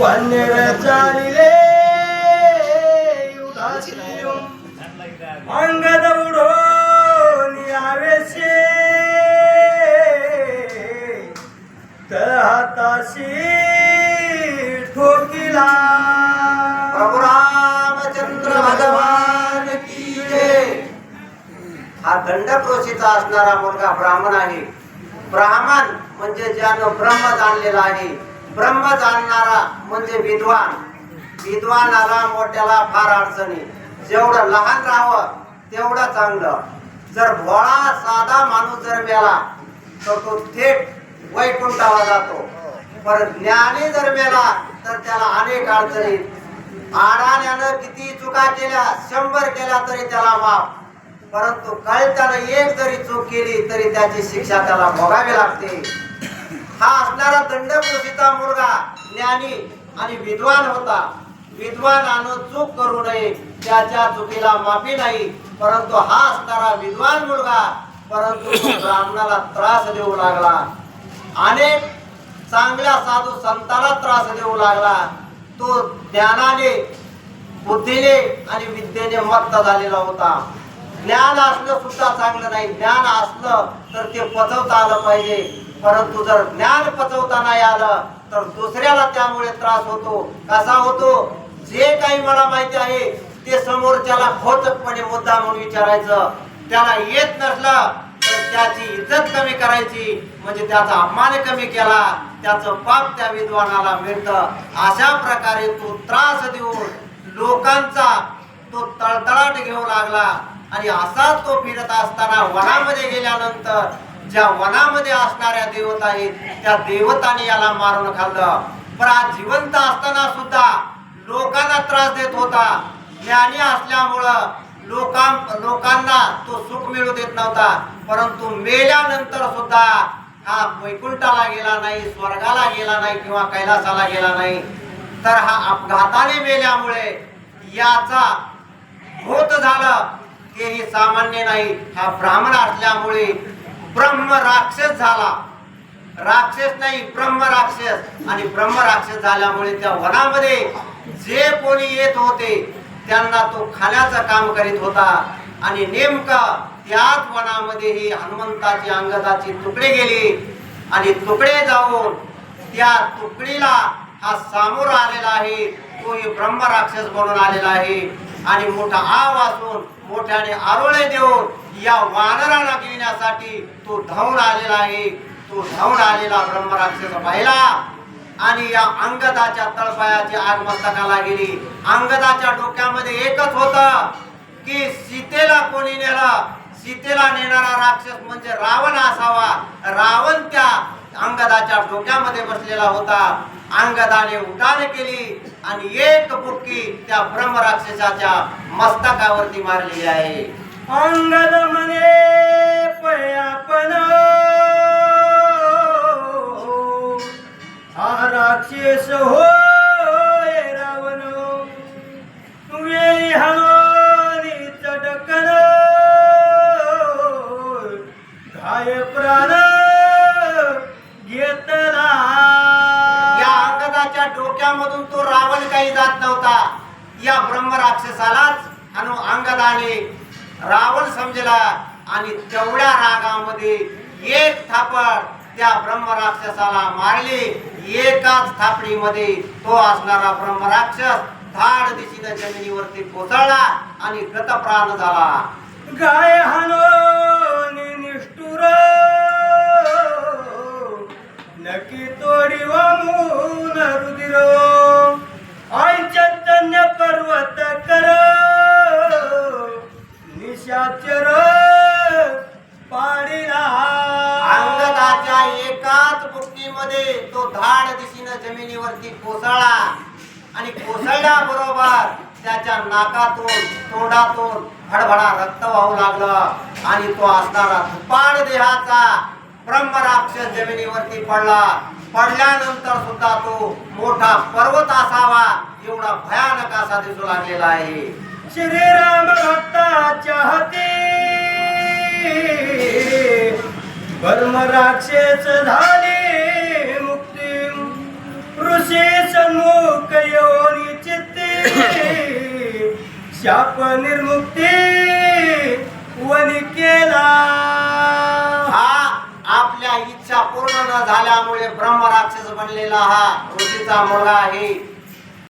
वानर चालिले उदासी अंगद उडून यावेसे तर हाताशी ठोकिला। प्रभू रामचंद्र भगवान की जय। हा दंडप्रोशीचा असणारा मुलगा ब्राह्मण आहे. ब्राह्मण म्हणजे ज्यानं ब्रह्म जाणलेला आहे. ब्रह्म जाणणारा म्हणजे विद्वान. विद्वानाला मोठ्याला फार अडचणी. जेवढं लहान राहावं तेवढं चांगलं. जर भोळा साधा माणूस जर मेला तर तो थेट वैकुंठाला जातो. पर ज्ञानी जर मेला तर त्याला अनेक अडचणी. आडाण्यानं किती चुका केल्या शंभर केल्या तरी त्याला माफ. परंतु कळत्यानं एक जरी चूक केली तरी त्याची शिक्षा त्याला भोगावी लागते. हा असणारा दंडकृषीचा मुलगा ज्ञानी आणि विद्वान होता. विद्वानानं चूक करू नये त्याच्या चुकीला माफी नाही. परंतु हा असणारा विद्वान मुलगा परंतु ब्राह्मणाला त्रास देऊ लागला. अनेक चांगल्या साधू संतांना त्रास देऊ लागला. तो ज्ञानाने बुद्धीने आणि विद्येने मत्त झालेला होता. ज्ञान असलं सुद्धा चांगलं नाही. ज्ञान असलं तर ते पचवता आलं पाहिजे. परंतु जर ज्ञान पचवता नाही आलं तर दुसऱ्याला त्यामुळे त्रास होतो. कसा होतो? जे काही मला माहिती आहे ते समोरच्याला खोचकपणे मुद्दा म्हणून विचारायचं. त्याला येत नसलं तर त्याची इज्जत कमी करायची. म्हणजे त्याचा अपमान कमी केला त्याचं पाप त्या विद्वानाला मिळतं. अशा प्रकारे तो त्रास देऊन लोकांचा तो तळतळाट घेऊ लागला. आणि असाच तो फिरत असताना वनामध्ये गेल्यानंतर ज्या वनामध्ये असणाऱ्या देवता आहेत त्या देवताने याला मारून खाल्लं. पण आज जिवंत असताना सुद्धा लोकांना त्रास देत होता. ज्ञानी असल्यामुळं लोकां लोकांना तो सुख मिळू देत नव्हता. परंतु मेल्यानंतर सुद्धा हा वैकुंठाला गेला नाही स्वर्गाला गेला नाही किंवा कैलासाला गेला नाही. तर हा अपघाताने मेल्यामुळे याचा होत झालं. तेही सामान्य नाही. हा ब्राह्मण असल्यामुळे ब्रह्म राक्षस झाला. राक्षस नाही ब्रह्म राक्षस. आणि ब्रह्म राक्षस झाल्यामुळे त्या वनामध्ये जे कोणी येत होते त्यांना तो खाण्याचं काम करीत होता. आणि नेमकं त्याच वनामध्ये ही हनुमंताची अंगदाची तुकडे गेली. आणि तुकडे जाऊन त्या तुकडीला हा सामोर आलेला आहे. तो ही ब्रह्म राक्षस बनून आलेला आहे. आणि मोठा आव वाचून मोठ्याने आरोळे देऊन या वानराला घेण्यासाठी तो धावून आलेला आहे. तो धावून आलेला ब्रह्म राक्षस पाहिला. आणि या अंगदाच्या तळपायाची आग मस्तकाला गेली. अंगदाच्या डोक्यामध्ये एकच होत की सीतेला कोणी नेलं? सीतेला नेणारा राक्षस म्हणजे रावण असावा. रावण त्या अंगदाच्या डोक्यामध्ये बसलेला होता. अंगदाने उठाने केली आणि एक बुक्की त्या ब्रह्म राक्षसाच्या मस्तकावरती मारलेली आहे. अंगद म्हणे पयापन हा राक्षस हो होता. या ब्रह्म राक्षसालाच अनु अंगदाने रावण समजला आणि तेवढ्या रागामध्ये एक थापड त्या ब्रह्म राक्षसाला मारली. एकाच थापडीमध्ये तो असणारा ब्रह्म राक्षस धाड दिशेने जमिनीवरती कोसळला आणि गतप्राण झाला. गाय चैतन्य पर्वत कर निशाचर पाडिला अंगदाच्या एकाच बुट्टीमध्ये तो धाड दिशेनं जमिनीवरती कोसळला. आणि कोसळल्याबरोबर त्याच्या नाकातून तोंडातून भडभडा रक्त वाहू लागलं. आणि तो असणारा धुपाड देहाचा ब्रह्मराक्षस जमिनीवरती पडला. पडल्यानंतर सुद्धा तो मोठा पर्वत असावा एवढा भयानक असा दिसू लागलेला आहे. श्रीराम भक्ताच्या चाहते. कर्म राक्षस झाले मुक्ती. ऋषी सन्मुख योनी चित्ते. शाप निर्मुक्ती. न झाल्यामुळे ब्रह्मराक्षस बनलेला हा ऋषीचा मुलगा आहे.